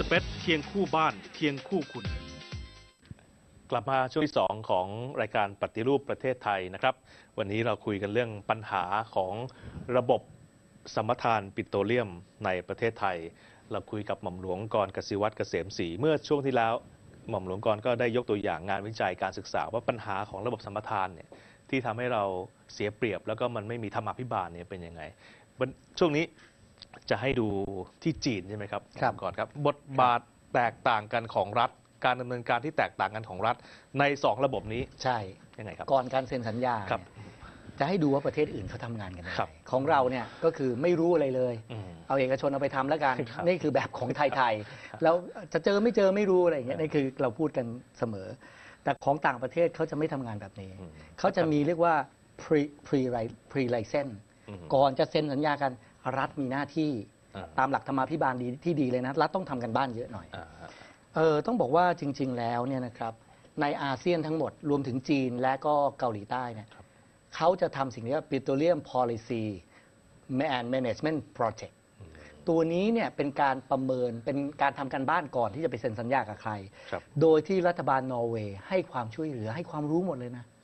สเปซเคียงคู่บ้านเคียงคู่คุณ กลับมาช่วงที่ 2 ของรายการปฏิรูปประเทศไทยนะครับ วันนี้เราคุยกันเรื่องปัญหาของระบบสมรทานปิโตรเลียมในประเทศไทย เราคุยกับหม่อมหลวงกรกสิวัตรเกษมศรีเมื่อช่วงที่แล้ว หม่อมหลวงกรก็ได้ยกตัวอย่างงานวิจัยการศึกษาว่าปัญหาของระบบสมรทานเนี่ยที่ทำให้เราเสียเปรียบแล้วก็มันไม่มีธรรมาภิบาลเนี่ยเป็นยังไงช่วงนี้ จะให้ดูที่จีนใช่ไหมครับครับ ก่อนครับ บทบาทแตกต่างกันของรัฐ การดำเนินการที่แตกต่างกันของรัฐ ในสองระบบนี้ใช่ ยังไงครับ ก่อนการเซ็นสัญญาครับ เนี่ยจะให้ดูว่าประเทศอื่นเขาทำงานกันยังครัไงบของเราเนี่ยก็คือไม่รู้อะไรเลย อืม เอาเอกชนเอาไปทำแล้วกัน ครับนี่คือแบบของไทยครับๆแล้วจะเจอไม่เจอไม่รู้อะไรอย่างเงี้ยครับนี่คือเราพูดกันเสมอ แต่ของต่างประเทศเขาจะไม่ทำงานแบบนี้ อืมเขาจะมีเรียกว่า pre pre pre license อืม ก่อนจะเซ็นสัญญากัน รัฐมีหน้าที่อ่าตามหลักธรรมาภิบาลดีที่ดีเลยนะ รัฐต้องทำกันบ้านเยอะหน่อยอ่าฮะเออต้องบอกว่าจริง ๆ แล้วเนี่ยนะครับในอาเซียนทั้งหมดรวมถึงจีนและก็เกาหลีใต้เนี่ยเขาจะทำสิ่งที่เรียกว่า petroleum policy and management project ตัวนี้เนี่ยเป็นการประเมินเป็นการทำการบ้านก่อนที่จะไปเซ็นสัญญากับใครครับโดยที่รัฐบาลนอร์เวย์ให้ความช่วยเหลือให้ความรู้หมดเลยนะอ๋อ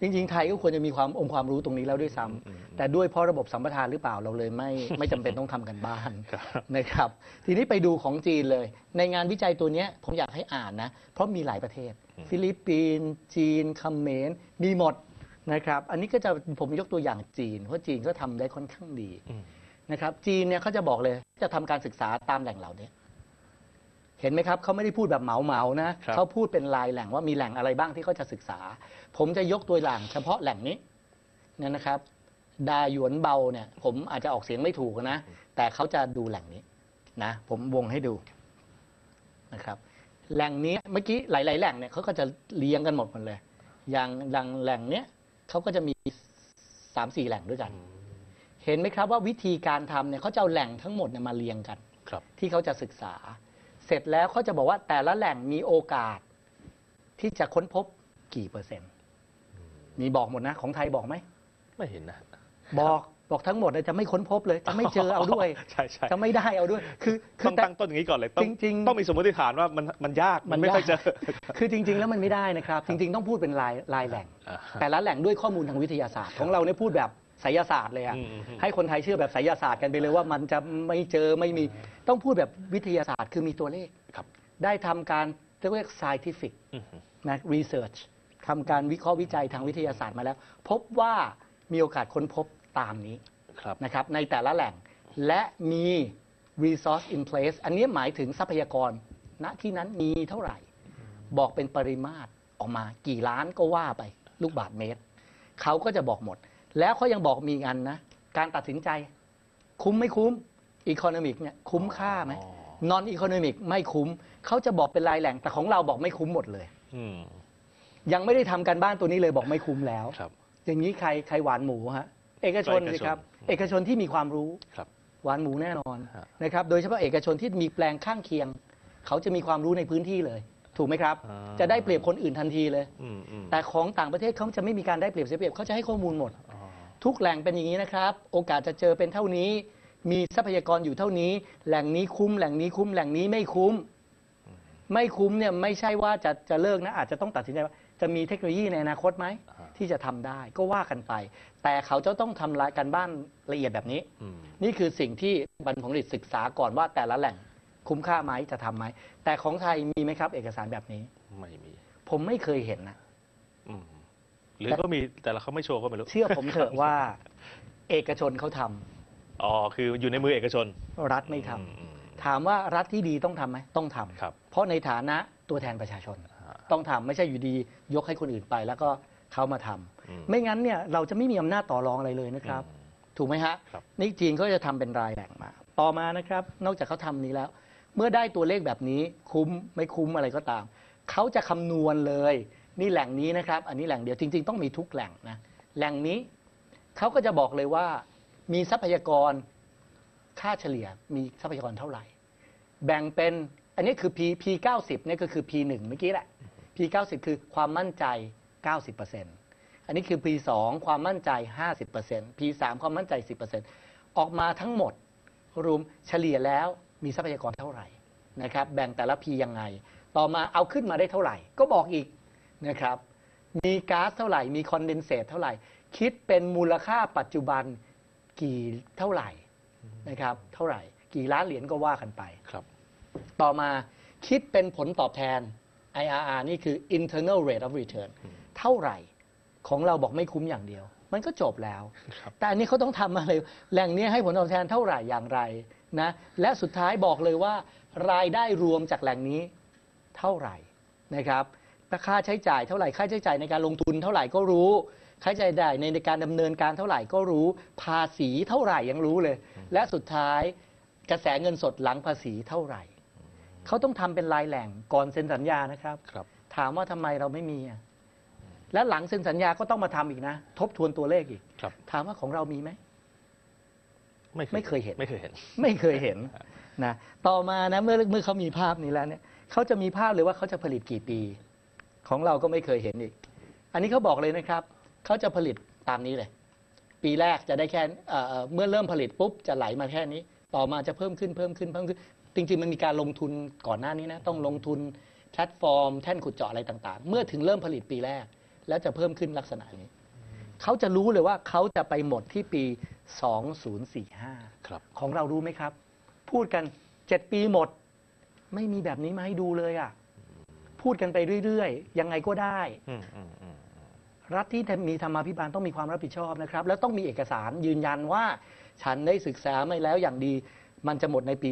จริงๆ ไทยก็ควรจะมีความองค์ความรู้ตรงนี้แล้วด้วยซ้ำอืมอืมแต่ด้วยเพราะระบบสัมปทานหรือเปล่าเราเลยไม่ ไม่จำเป็นต้องทำกันบ้านครับนะครับ ทีนี้ไปดูของจีนเลย ในงานวิจัยตัวเนี้ยผมอยากให้อ่านนะ เพราะมีหลายประเทศ ฟิลิปปินส์จีนเขมรมีหมดนะครับ อันนี้ก็จะผมยกตัวอย่างจีน เพราะจีนก็ทำได้ค่อนข้างดีอืมนะครับ จีนเนี่ยเขาจะบอกเลยจะทำการศึกษาตามแหล่งเหล่านี้ เห็นไหมครับเขาไม่ได้พูดแบบเหมาเหมาๆนะครับ เขาพูดเป็นลายแหล่งว่ามีแหล่งอะไรบ้างที่เขาจะศึกษา ผมจะยกตัวอย่างเฉพาะแหล่งนี้เนี่ยนะครับ ดาหยวนเบาเนี่ย ผมอาจจะออกเสียงไม่ถูกนะ แต่เขาจะดูแหล่งนี้นะ ผมวงให้ดูนะครับ แหล่งนี้เมื่อกี้หลาย ๆ แหล่งเนี่ยเขาก็จะเลี้ยงกันหมดหมดเลย อย่างดังแหล่งเนี้ยเขาก็จะมีสามสี่แหล่งด้วยกัน เห็นไหมครับว่าวิธีการทำเนี่ยเขาจะเอาแหล่งทั้งหมดเนี่ยมาเรียงกัน ครับ ที่เขาจะศึกษา เสร็จแล้วเขาจะบอกว่าแต่ละแหล่งมีโอกาส ที่จะค้นพบกี่เปอร์เซ็นต์ มีบอกหมดนะ ของไทยบอกไหม ไม่เห็นนะ บอกบอกทั้งหมดเลยจะไม่ค้นพบเลย จะไม่เจอเอาด้วยใช่ใช่จะไม่ได้เอาด้วย คือคืต้องแต่ตั้งต้นอย่างนี้ก่อนเลยต้องจริงๆต้องมีสมมติฐานว่ามันมันยากมันไม่ค่อยเจอคือจริง ๆ แล้วมันไม่ได้นะครับ จริง ๆ ต้องพูดเป็นลายลายแหล่งอ่าฮะแต่ละแหล่งด้วยข้อมูลทางวิทยาศาสตร์ของเราเนี่ยพูดแบบ ไสยศาสตร์เลยอะอืมอืมอืมให้คนไทยเชื่อแบบไสยศาสตร์กันไปเลยว่ามันจะไม่เจอไม่มีต้องพูดแบบวิทยาศาสตร์คือมีตัวเลข ครับ ได้ทำการเรียก scientific อือฮึนะ research ทำการวิเคราะห์วิจัยทางวิทยาศาสตร์มาแล้ว พบว่ามีโอกาสค้นพบตามนี้ ครับ นะครับในแต่ละแหล่งและมี resource in place อันนี้หมายถึงทรัพยากร ณที่นั้นมีเท่าไหร่ บอกเป็นปริมาตรออกมากี่ล้านก็ว่าไป ลูกบาทเมตร เขาก็จะบอกหมด แล้วเขายังบอกมีอีกอันนะ การตัดสินใจ คุ้มไม่คุ้ม economic เนี่ยคุ้มค่าไหมอ๋อ non economic ไม่คุ้ม เขาจะบอกเป็นรายแหล่ง แต่ของเราบอกไม่คุ้มหมดเลย อืม ยังไม่ได้ทำการบ้านตัวนี้เลยบอกไม่คุ้มแล้ว ครับ อย่างนี้ใครใครหวานหมูฮะเอกชนก็เอกชนสิครับ เอกชนที่มีความรู้ ครับ หวานหมูแน่นอนฮะ นะครับ โดยเฉพาะเอกชนที่มีแปลงข้างเคียง เขาจะมีความรู้ในพื้นที่เลย ถูกไหมครับ อ่า จะได้เปรียบคนอื่นทันทีเลย อืมอืมแต่ของต่างประเทศเขาจะไม่มีการได้เปรียบเสียเปรียบเขาจะให้ข้อมูลหมดอ๋อ ทุกแหล่งเป็นอย่างนี้นะครับ โอกาสจะเจอเป็นเท่านี้ มีทรัพยากรอยู่เท่านี้ แหล่งนี้คุ้มแหล่งนี้คุ้มแหล่งนี้ไม่คุ้ม ไม่คุ้มเนี่ยไม่ใช่ว่าจะจะเลิกนะอาจจะต้องตัดสินใจว่าจะมีเทคโนโลยีในอนาคตไหมอ่าที่จะทำได้ก็ว่ากันไป แต่เขาจะต้องทำรายการบ้านละเอียดแบบนี้ อืม นี่คือสิ่งที่บรรพผลิตศึกษาก่อนว่าแต่ละแหล่งคุ้มค่าไหมจะทำไหมแต่ของไทยมีไหมครับ เอกสารแบบนี้ ไม่มี ผมไม่เคยเห็นนะอืม หรือก็มีแต่เราเขาไม่โชว์ก็ไม่รู้ เชื่อผมเถอะว่า เอกชนเขาทำอ๋อ คืออยู่ในมือเอกชนรัฐไม่ทำอืมอืมถามว่ารัฐที่ดีต้องทำไหมต้องทำครับ เพราะในฐานะตัวแทนประชาชนอ่าต้องทำไม่ใช่อยู่ดียกให้คนอื่นไป แล้วก็เขามาทำอืม ไม่งั้นเนี่ยเราจะไม่มีอำนาจต่อรองอะไรเลยนะครับอืมถูกไหมฮะครับ นี่จีนก็จะทำเป็นรายแหล่งมา ต่อมานะครับ นอกจากเขาทำนี้แล้ว เมื่อได้ตัวเลขแบบนี้คุ้มไม่คุ้มอะไรก็ตาม เขาจะคำนวณเลย นี่แหล่งนี้นะครับ อันนี้แหล่งเดียวจริง ๆ ต้องมีทุกแหล่งนะแหล่งนี้เขาก็จะบอกเลยว่า มีทรัพยากรค่าเฉลี่ยมีทรัพยากรเท่าไหร่ แบ่งเป็นอันนี้คือ P P 90นี่ก็คือ P 1เมื่อกี้แหละ P 90คือความมั่นใจ 90%อันนี้คือ P 2ความมั่นใจ 50% P 3ความมั่นใจ 10%ออกมาทั้งหมดรวมเฉลี่ยแล้วมีทรัพยากรเท่าไหร่นะครับ แบ่งแต่ละ P ยังไง ต่อมาเอาขึ้นมาได้เท่าไหร่ ก็บอกอีก นะครับ มีก๊าซเท่าไหร่ มีคอนเดนเซตเท่าไหร่ คิดเป็นมูลค่าปัจจุบันกี่เท่าไหร่นะครับ เท่าไหร่ กี่ล้านเหรียญก็ว่ากันไป ครับ ต่อมาคิดเป็นผลตอบแทน IRR นี่คือ internal rate of return เท่าไหร่ของเราบอกไม่คุ้มอย่างเดียว มันก็จบแล้วครับแต่อันนี้เขาต้องทำมาเลยแหล่งนี้ให้ผลตอบแทนเท่าไหร่อย่างไรนะและสุดท้ายบอกเลยว่ารายได้รวมจากแหล่งนี้เท่าไหร่นะครับ ค่าใช้จ่ายเท่าไหร่ค่าใช้จ่ายในการลงทุนเท่าไหร่ก็รู้ ค่าใช้จ่ายในในการดำเนินการเท่าไหร่ก็รู้ ภาษีเท่าไหร่ยังรู้เลย และสุดท้ายกระแสเงินสดหลังภาษีเท่าไหร่ เขาต้องทำเป็นรายแหล่งก่อนเซ็นสัญญานะครับครับถามว่าทำไมเราไม่มีอะและหลังเซ็นสัญญาก็ต้องมาทำอีกนะ ทบทวนตัวเลขอีกครับถามว่าของเรามีไหมไม่เคยเห็นไม่เคยเห็น ไม่เคยเห็นนะต่อมานะเมื่อเมื่อเขามีภาพนี้แล้วเนี่ยเขาจะมีภาพเลยว่าเขาจะผลิตกี่ปี ของเราก็ไม่เคยเห็นอีก อันนี้เขาบอกเลยนะครับ เขาจะผลิตตามนี้เลย ปีแรกจะได้แค่เอ่อเอ่อเมื่อเริ่มผลิตปุ๊บจะไหลมาแค่นี้ ต่อมาจะเพิ่มขึ้นเพิ่มขึ้นเพิ่มขึ้น จริงๆ มันมีการลงทุนก่อนหน้านี้นะ ต้องลงทุนแพลตฟอร์ม แท่นขุดเจาะอะไรต่างๆ เมื่อถึงเริ่มผลิตปีแรก แล้วจะเพิ่มขึ้นลักษณะนี้ เขาจะรู้เลยว่าเขาจะไปหมดที่ปี 2045ครับของเรารู้ไหมครับ พูดกันเจ็ดปีหมด ไม่มีแบบนี้มาให้ดูเลยอะ พูดกันไปเรื่อยๆ ยังไงก็ได้ อืมอืมอืมรัฐที่มีธรรมาภิบาลต้องมีความรับผิดชอบนะครับ แล้วต้องมีเอกสารยืนยันว่า ฉันได้ศึกษาไม่แล้วอย่างดี มันจะหมดในปี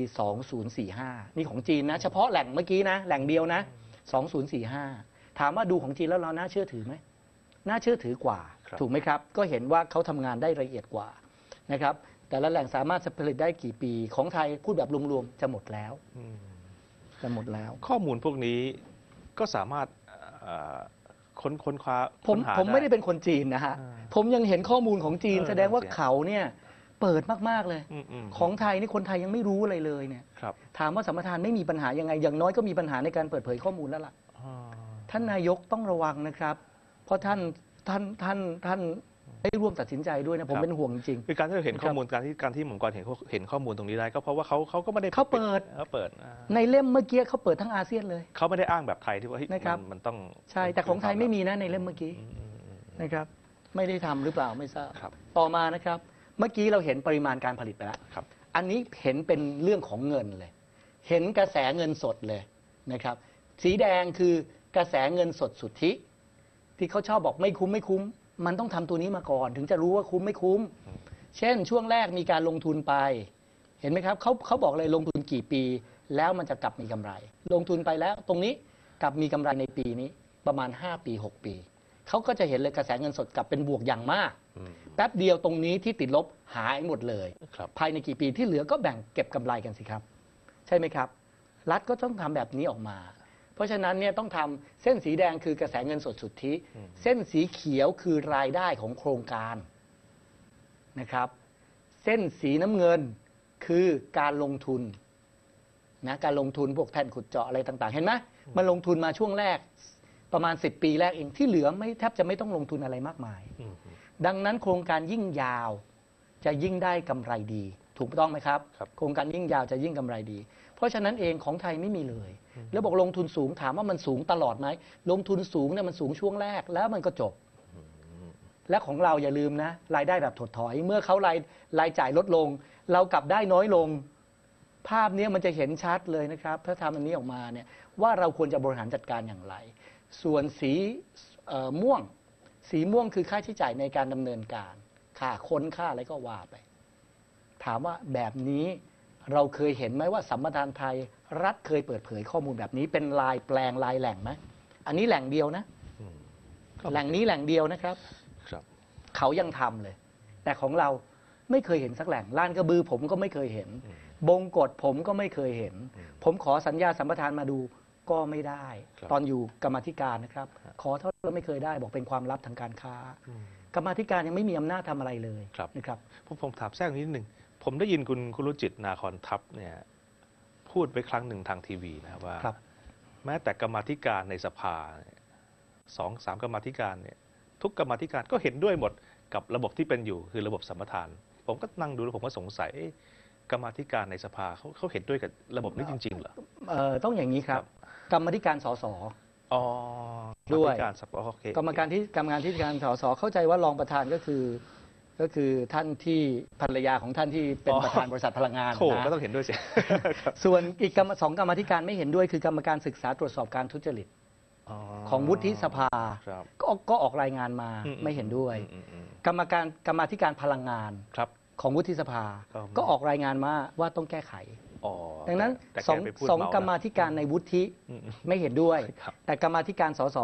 2045 นี่ของจีนนะ เฉพาะแหล่งเมื่อกี้นะ แหล่งเดียวนะ 2045 ถามว่าดูของจีนแล้วเราน่าเชื่อถือไหมน่าเชื่อถือกว่า ครับ ถูกไหมครับ ก็เห็นว่าเขาทำงานได้ละเอียดกว่านะครับ แต่ละแหล่งสามารถจะผลิตได้กี่ปี ของไทยพูดแบบรวมๆจะหมดแล้ว อืมจะหมดแล้ว ข้อมูลพวกนี้ ก็สามารถเอ่อค้นค้นคว้าผมค้นหาผมไม่ได้เป็นคนจีนนะฮะ อ่า ผมยังเห็นข้อมูลของจีน เออแสดงว่านั่นสิ เขาเนี่ยเปิดมาก ๆ เลย อืมอืมของไทยนี่คนไทยยังไม่รู้อะไรเลยเนี่ย ครับ ถามว่าสัมปทานไม่มีปัญหายังไง อย่างน้อยก็มีปัญหาในการเปิดเผยข้อมูลแล้วล่ะอ่าท่านนายกต้องระวังนะครับ เพราะท่านท่านท่านท่าน ได้ร่วมตัดสินใจด้วยนะผมเป็นห่วงจริง คือการที่เราเห็นครับข้อมูลการที่การที่หม่อมกรเห็นข้อเห็นข้อมูลตรงนี้ได้ก็เพราะว่าเขาเขาก็ไม่ได้เขาเปิดเขาเปิดอ่าในเล่มเมื่อกี้เขาเปิดทั้งอาเซียนเลยเขาไม่ได้อ้างแบบไทยที่ว่าเฮ้ยนะครับมันมันต้องใช่แต่ของไทยไม่มีนะในเล่มเมื่อกี้อืมอืมอืมนะครับไม่ได้ทำหรือเปล่าไม่ทราบครับต่อมานะครับ เมื่อกี้เราเห็นปริมาณการผลิตไปแล้วครับอันนี้เห็นเป็นเรื่องของเงินเลย เห็นกระแสเงินสดเลยนะครับ สีแดงคือกระแสเงินสดสุทธิ ที่เขาชอบบอกไม่คุ้มไม่คุ้ม มันต้องทำตัวนี้มาก่อน ถึงจะรู้ว่าคุ้มไม่คุ้ม เช่นช่วงแรกมีการลงทุนไป เห็นไหมครับเขาเขาบอกเลยลงทุนกี่ปี แล้วมันจะกลับมีกำไร ลงทุนไปแล้วตรงนี้กลับมีกำไรในปีนี้ประมาณ 5 ปี 6 ปีเขาก็จะเห็นเลยกระแสเงินสดกลับเป็นบวกอย่างมาก อืม แป๊บเดียวตรงนี้ที่ติดลบหายหมดเลย ครับ ภายในกี่ปีที่เหลือก็แบ่งเก็บกำไรกันสิครับ ใช่ไหมครับ รัฐก็ต้องทำแบบนี้ออกมา เพราะฉะนั้นเนี่ยต้องทำเส้นสีแดงคือกระแสเงินสดสุทธิอืมเส้นสีเขียวคือรายได้ของโครงการนะครับ เส้นสีน้ำเงินคือการลงทุนนะการลงทุนพวกแท่นขุดเจาะอะไรต่าง ๆ เห็นไหมมันลงทุนมาช่วงแรกประมาณ 10 ปีแรกเองที่เหลือไม่แทบจะไม่ต้องลงทุนอะไรมากมายอืมดังนั้นโครงการยิ่งยาวจะยิ่งได้กำไรดี ถูกต้องไหมครับ ครับ โครงการยิ่งยาวจะยิ่งกำไรดี เพราะฉะนั้นเองของไทยไม่มีเลย แล้วบอกลงทุนสูงถามว่ามันสูงตลอดไหมลงทุนสูงเนี่ยมันสูงช่วงแรกแล้วมันก็จบ และของเราอย่าลืมนะรายได้แบบถดถอย เมื่อเขารายรายจ่ายลดลง เรากลับได้น้อยลง ภาพเนี้ยมันจะเห็นชัดเลยนะครับถ้าทำอันนี้ออกมาเนี่ยว่าเราควรจะบริหารจัดการอย่างไร ส่วนสีเอ่อม่วง สีม่วงคือค่าใช้จ่ายในการดำเนินการค่าค้นค่าอะไรก็ว่าไป ถามว่าแบบนี้ เราเคยเห็นไหมว่าสัมปทานไทยรัฐเคยเปิดเผยข้อมูลแบบนี้ เป็นลายแปลงลายแหล่งไหมอันนี้แหล่งเดียวนะอืมแหล่งนี้แหล่งเดียวนะครับ ครับ เขายังทำเลย แต่ของเราไม่เคยเห็นสักแหล่งล้านกระบือผมก็ไม่เคยเห็นอืมบงกฎผมก็ไม่เคยเห็นอืมผมขอสัญญาสัมปทานมาดูก็ไม่ได้ครับตอนอยู่กรรมาธิการนะครับครับ ขอเท่าไหร่ก็ไม่เคยได้บอกเป็นความลับทางการค้าอืมกรรมาธิการยังไม่มีอำนาจทำอะไรเลยครับนะครับผมผมถามแทรกนิดหนึ่ง ผมได้ยินคุณคุณรุจิตนาคอนทัพเนี่ยพูดไว้ครั้งหนึ่งทางทีวีนะครับว่า ครับ แม้แต่กรรมาธิการในสภาเนี่ยสองสามกรรมาธิการเนี่ยทุกกรรมาธิการก็เห็นด้วยหมดกับระบบที่เป็นอยู่คือระบบสัมปทาน ผมก็นั่งดูแล้วผมก็สงสัยเอ๊ะกรรมาธิการในสภาเขาเขาเห็นด้วยกับระบบนี้จริงๆเหรอ เอ่อต้องอย่างนี้ครับครับกรรมธิการสส อ๋อด้วยกรรมาธิการสภาโอเค กรรมการที่กรรมการที่การสสเข้าใจว่ารองประธานก็คือ ก็คือท่านที่ภรรยาของท่านที่เป็นอ๋อประธานบริษัทพลังงานโถนะก็ต้องเห็นด้วยสิครับส่วนอีกกรรมสองกรรมาธิการไม่เห็นด้วย คือกรรมการศึกษาตรวจสอบการทุจริตของวุฒิสภาครับก็ก็ออกรายงานมาอืไม่เห็นด้วยอืมอืมกรรมการกรรมาธิการพลังงานครับของวุฒิสภาก็ก็ออกรายงานมาว่าต้องแก้ไขอ๋อดังนั้นแต่แกสองไปพูดสองเนะกรรมาธิการในวุฒิอืมอืมไม่เห็นด้วยครับแต่กรรมาธิการสส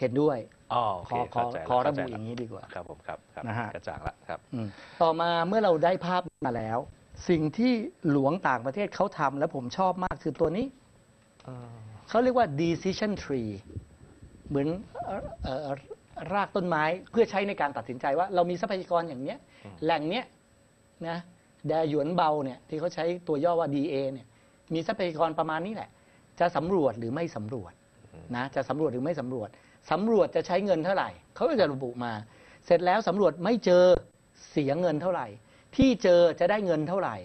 เห็นด้วย อ๋อโอขเคอขอเข้าใจขอแล้วระบุเข้ใจอย่างนี้ดีกว่า ครับผมครับครับนะฮะ กระจ่างละครับ อืมต่อมาเมื่อเราได้ภาพมาแล้ว สิ่งที่หลวงต่างประเทศเขาทำและผมชอบมากคือตัวนี้ เขาเรียกว่า decision tree เหมือนเอ่อเอ่อรากต้นไม้เพื่อใช้ในการตัดสินใจว่า เรามีทรัพยากรอย่างเนี้ย อืม แหล่งเนี้ยนะแดหยวนเบาเนี่ยที่เขาใช้ตัวย่อว่า DA เนี่ยมีทรัพยากรประมาณนี้แหละ จะสำรวจหรือไม่สำรวจนะจะสำรวจหรือไม่สำรวจ สำรวจจะใช้เงินเท่าไหร่เขาก็จะระบุมา เสร็จแล้วสำรวจไม่เจอเสียเงินเท่าไหร่ ที่เจอจะได้เงินเท่าไหร่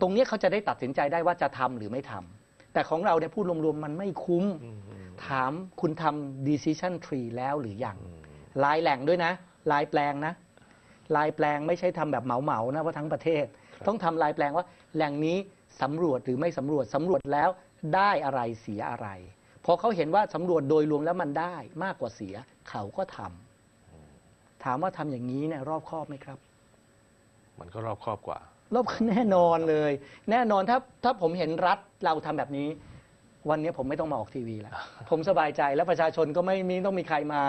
ตรงเนี้ยเขาจะได้ตัดสินใจได้ว่าจะทำหรือไม่ทำแต่ของเราเนี่ยพูดรวมๆมันไม่คุ้มอืมอืมถามคุณทำ decision tree แล้วหรือยังอืมลายแหล่งด้วยนะ ลายแปลงนะ ลายแปลงไม่ใช่ทำแบบเหมาๆนะว่าทั้งประเทศ ต้องทำลายแปลงว่าแหล่งนี้สำรวจหรือไม่สำรวจสำรวจแล้วได้อะไรเสียอะไร พอเขาเห็นว่าสำรวจโดยรวมแล้วมันได้มากกว่าเสีย เขาก็ทำถามว่าทำอย่างนี้เนี่ยรอบคอบไหมครับ มันก็รอบครอบกว่า รอบแน่นอนเลย แน่นอนถ้าถ้าผมเห็นรัฐเราทำแบบนี้ วันนี้ผมไม่ต้องมาออกทีวีแล้ว ผมสบายใจแล้วประชาชนก็ไม่มีต้องมีใครมา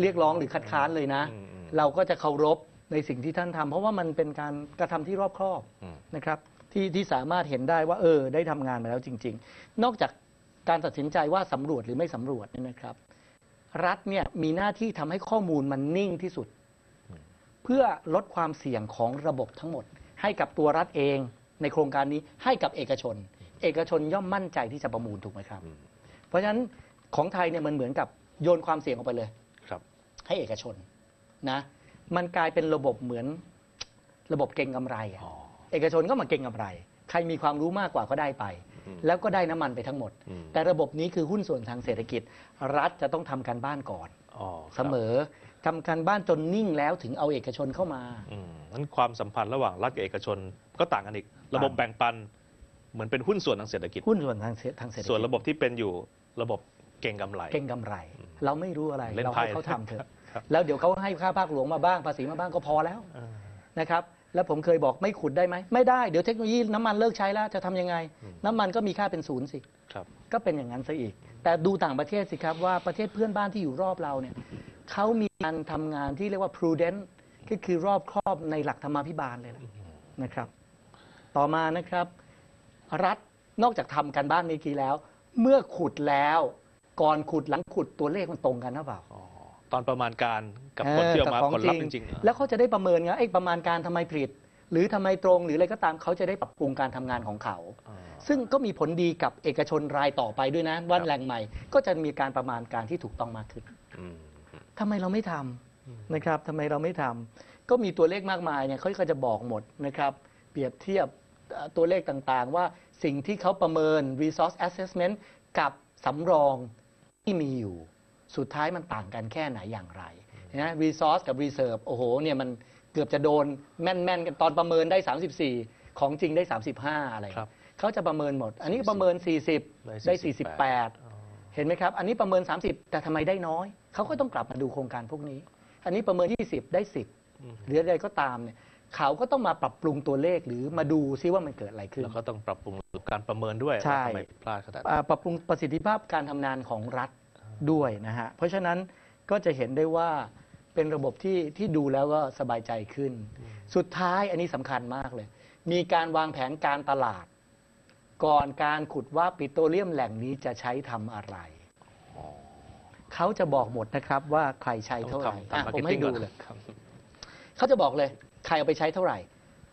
เรียกร้องหรือคัดค้านเลยนะ อืมอืม เราก็จะเคารพในสิ่งที่ท่านทำเพราะว่ามันเป็นการกระทำที่รอบคอบ อืม นะครับที่ที่สามารถเห็นได้ว่าเออได้ทำงานมาแล้วจริง ๆ นอกจาก การตัดสินใจว่าสำรวจหรือไม่สำรวจเนี่ยนะครับ รัฐเนี่ยมีหน้าที่ทำให้ข้อมูลมันนิ่งที่สุด เพื่อลดความเสี่ยงของระบบทั้งหมด ให้กับตัวรัฐเองในโครงการนี้ให้กับเอกชน เอกชนย่อมมั่นใจที่จะประมูลถูกไหมครับอืมเพราะฉะนั้นของไทยเนี่ยมันเหมือนกับโยนความเสี่ยงออกไปเลยครับ ให้เอกชนนะ มันกลายเป็นระบบเหมือนระบบเก่งกำไรอะอ๋อเอกชนก็มาเก่งกำไร ใครมีความรู้มากกว่าก็ได้ไปอืม แล้วก็ได้น้ำมันไปทั้งหมดอืมแต่ระบบนี้คือหุ้นส่วนทางเศรษฐกิจ รัฐจะต้องทำการบ้านก่อนอ๋อครับเสมอทำการบ้านจนนิ่งแล้วถึงเอาเอกชนเข้ามาอืมนั้นความสัมพันธ์ระหว่างรัฐกับเอกชนก็ต่างกันอีก ระบบแบ่งปันเหมือนเป็นหุ้นส่วนทางเศรษฐกิจ หุ้นส่วนทางเศรษทางเศรษฐกิจ ส่วนระบบที่เป็นอยู่ระบบเก่งกำไร เก่งกำไร เราไม่รู้อะไรเล่นเราไพ่ให้เขาทำเถอะครับแล้วเดี๋ยวเขาให้ค่าภาคหลวงมาบ้างภาษีมาบ้างก็พอแล้วอ่านะครับ แล้วผมเคยบอกไม่ขุดได้ไหมไม่ได้ เดี๋ยวเทคโนโลยีน้ำมันเลิกใช้แล้วจะทำยังไง น้ำมันก็มีค่าเป็นศูนย์สิครับก็เป็นอย่างนั้นซะอีก แต่ดูต่างประเทศสิครับว่าประเทศเพื่อนบ้านที่อยู่รอบเราเนี่ยเขามีการทำงานที่เรียกว่า prudent ก็คือรอบครอบในหลักธรรมาภิบาลเลยล่ะนะครับ ต่อมานะครับ รัฐนอกจากทำการบ้านนี้กี้แล้ว เมื่อขุดแล้ว ก่อนขุดหลังขุดตัวเลขมันตรงกันหรือเปล่าอ๋อตอนประมาณการ กับผลที่ออกมาเกับผขลลัพธ์จริงๆเหรอแล้วเขาจะได้ประเมินไงไอ้ประมาณการทำไมผิด หรือทำไมตรงหรืออะไรก็ตามเขาจะได้ปรับปรุงการทำงานของเขาอ่าซึ่งก็มีผลดีกับเอกชนรายต่อไปด้วยนะว่าครับแหล่งใหม่ ก็จะมีการประมาณการที่ถูกต้องมากขึ้นอืมทำไมเราไม่ทำนะครับทำไมเราไม่ทำก็มีตัวเลขมากมายเนี่ยเขาก็จะบอกหมดนะครับ เปรียบเทียบเอ่อตัวเลขต่างๆ ว่าสิ่งที่เขาประเมิน resource assessment กับสำรองที่มีอยู่ สุดท้ายมันต่างกันแค่ไหนอย่างไร นะ resource กับ reserve โอ้โหเนี่ยมันเกือบจะโดนแม่นๆกันตอนประเมินได้ 34 ของจริงได้ 35 อะไรครับเขาจะประเมินหมด อันนี้ประเมิน 40 ได้ 48 เห็นไหมครับ อันนี้ประเมิน 30 แต่ทำไมได้น้อย เขาก็ต้องกลับมาดูโครงการพวกนี้ อันนี้ประเมิน 20 ได้ 10 หรืออะไรก็ตามเนี่ยเขาก็ต้องมาปรับปรุงตัวเลขหรือมาดูซิว่ามันเกิดอะไรขึ้นแล้วก็ต้องปรับปรุงการประเมินด้วยใช่ว่าทำไมพลาดขนาดนั้นอ่าปรับปรุงประสิทธิภาพการทำงานของรัฐด้วยนะฮะเพราะฉะนั้นก็จะเห็นได้ว่า เป็นระบบที่ที่ดูแล้วก็สบายใจขึ้น สุดท้ายอันนี้สำคัญมากเลย มีการวางแผนการตลาด ก่อนการขุดว่าปิโตรเลียมแหล่งนี้จะใช้ทำอะไร เขาจะบอกหมดนะครับว่าใครใช้ต้องเท่าไหร่ทำอะทำผมให้ดู marketing ก่อนเลย ครับเขาจะบอกเลย ใครเอาไปใช้เท่าไหร่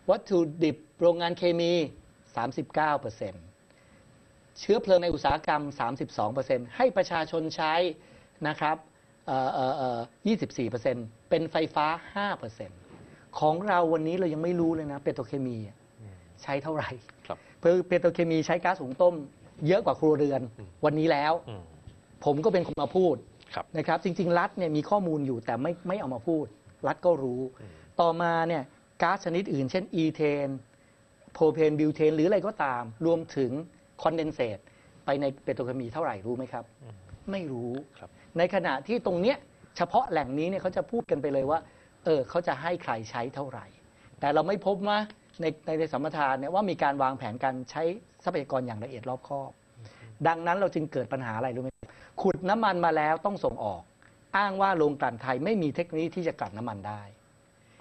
วัตถุดิบโรงงานเคมี 39%เชื้อเพลิงในอุตสาหกรรม 32%ให้ประชาชนใช้นะครับ เอ่อเอ่อเอ่อ24%เป็นไฟฟ้า 5%ของเราวันนี้เรายังไม่รู้เลยนะเปโตรเคมีอะใช้เท่าไหร่ครับเพื่อเปโตรเคมีใช้ก๊าซหุงต้ม เยอะกว่าครัวเรือนอืมวันนี้แล้วอืมผมก็เป็นคนมาพูดครับนะครับ จริง ๆ รัฐเนี่ยมีข้อมูลอยู่แต่ไม่ไม่เอามาพูด รัฐก็รู้อืมต่อมาเนี่ยก๊าซชนิดอื่น เช่นอีเทนโพรเพนบิวเทนหรืออะไรก็ตาม รวมถึงคอนเดนเซตไปในเปโตรเคมีเท่าไหร่รู้ไหมครับอืมไม่รู้ครับ ในขณะที่ตรงเนี้ยเฉพาะแหล่งนี้เนี่ยเขาจะพูดกันไปเลยว่า เออเขาจะให้ใครใช้เท่าไหร่ แต่เราไม่พบว่าในในในสัมปทานเนี่ยว่ามีการวางแผนการใช้ทรัพยากรอย่างละเอียดรอบคอบ ดังนั้นเราจึงเกิดปัญหาอะไรรู้ไหมขุดน้ำมันมาแล้วต้องส่งออก อ้างว่าโรงกลั่นไทยไม่มีเทคโนโลยีที่จะกลั่นน้ำมันได้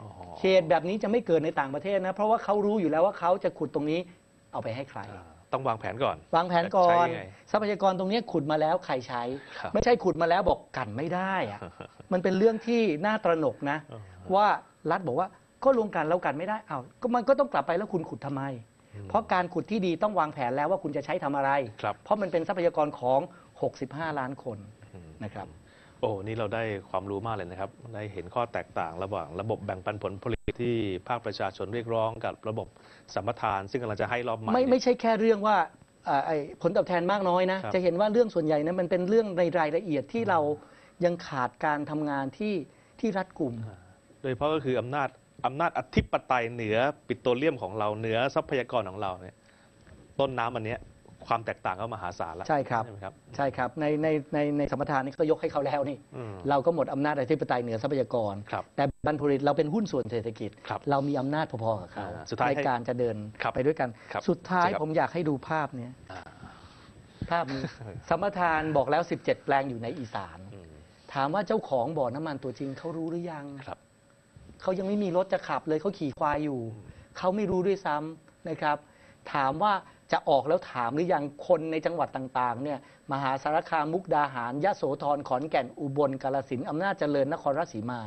อ๋อเหตุแบบนี้จะไม่เกิดในต่างประเทศนะ เพราะว่าเขารู้อยู่แล้วว่าเขาจะขุดตรงนี้เอาไปให้ใคร อ่า ต้องวางแผนก่อน วางแผนก่อใช้นยังไง ทรัพยากรตรงนี้ขุดมาแล้วใครใช้ ครับ ไม่ใช่ขุดมาแล้วบอกกลั่นไม่ได้อะ มันเป็นเรื่องที่น่าตระหนกนะอ๋อว่ารัฐบอกว่าก็รวมกันแล้วกันไม่ได้อ้าวก็มันก็ต้องกลับไปแล้วคุณขุดทำไม อืมเพราะการขุดที่ดีต้องวางแผนแล้วว่าคุณจะใช้ทำอะไร ครับ เพราะมันเป็นทรัพยากรของ 65 ล้านคนอืมนะครับ โอ้นี่เราได้ความรู้มากเลยนะครับ ได้เห็นข้อแตกต่างระหว่างระบบแบ่งปันผลผลิตที่ภาคประชาชนเรียกร้องกับระบบสัมปทาน ซึ่งกำลังจะให้รอบใหม่ไม่เนี่ยไม่ใช่แค่เรื่องว่าเอ่อไอ้ผลตอบแทนมากน้อยนะ ครับจะเห็นว่าเรื่องส่วนใหญ่นั้นมันเป็นเรื่องในรายละเอียดที่เรายังขาดการทำงานที่ที่รัดกลุ่มอ่า โดยเฉพาะก็คืออำนาจอำนาจอธิปไตยเหนือปิโตรเลียมของเราเหนือทรัพยากรของเราเนี่ยต้นน้ำอันเนี้ย ความแตกต่างก็มหาศาลแล้วใช่ครับใช่ไหมครับ ใช่ครับ ในในในในสัมปทานนี่ก็ยกให้เขาแล้วนี่ อืม เราก็หมดอำนาจอธิปไตยเหนือทรัพยากร ครับแต่บรรพบุรุษเราเป็นหุ้นส่วนเศรษฐกิจ ครับเรามีอำนาจพอๆกับเขาอ่าสุดท้ายในให้การจะเดินครับไปด้วยกัน ครับสุดท้ายใช่ครับ ผมอยากให้ดูภาพเนี้ยอ่าภาพนี้สัมปทานบอกแล้ว 17 แปลงอยู่ในอีสาน อืมถามว่าเจ้าของบ่อน้ำมันตัวจริงเขารู้หรือยัง ครับ เขายังไม่มีรถจะขับเลยเขาขี่ควายอยู่ เขาไม่รู้ด้วยซ้ำนะครับ ถามว่า จะออกแล้วถามหรือยังคนในจังหวัดต่างๆเนี่ยมหาสารคามมุกดาหารยะโสธรขอนแก่นอุบลกาฬสินธุ์อำนาจเจริญนครราชสีมา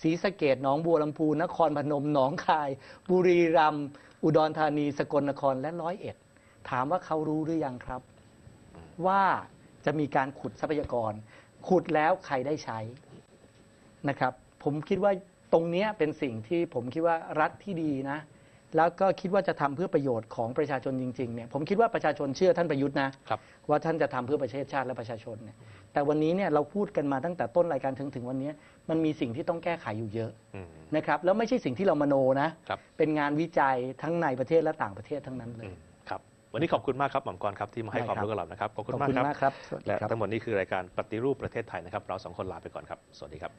ศรีสะเกดหนองบัวลำพูนครพนมหนองคาย บุรีรัมย์อุดรธานีสกลนครและร้อยเอ็ดถามว่าเขารู้หรือยังครับ ว่าจะมีการขุดทรัพยากร ขุดแล้วใครได้ใช้นะครับ ผมคิดว่าตรงเนี้ยเป็นสิ่งที่ผมคิดว่ารัฐที่ดีนะ แล้วก็คิดว่าจะทำเพื่อประโยชน์ของประชาชนจริงๆเนี่ยผมคิดว่าประชาชนเชื่อท่านประยุทธ์นะครับว่าท่านจะทำเพื่อประเทศชาติและประชาชนเนี่ยแต่วันนี้เนี่ยเราพูดกันมาตั้งแต่ต้นรายการถึงถึงวันนี้มันมีสิ่งที่ต้องแก้ไขอยู่เยอะอืมนะครับแล้วไม่ใช่สิ่งที่เรามโนนะครับเป็นงานวิจัยทั้งในประเทศและต่างประเทศทั้งนั้นเลอืยมครับวันนี้ขอบคุณมากครับหม่อมกรครับที่มาให้ได้ความครับรู้กับเรานะครับขอบคุณขอบมากคุณครับมากครับสวัสดีและครับทั้งหมดนี้คือรายการปฏิรูปประเทศไทยนะครับ เราสองคนลาไปก่อนครับ สวัสดีครับ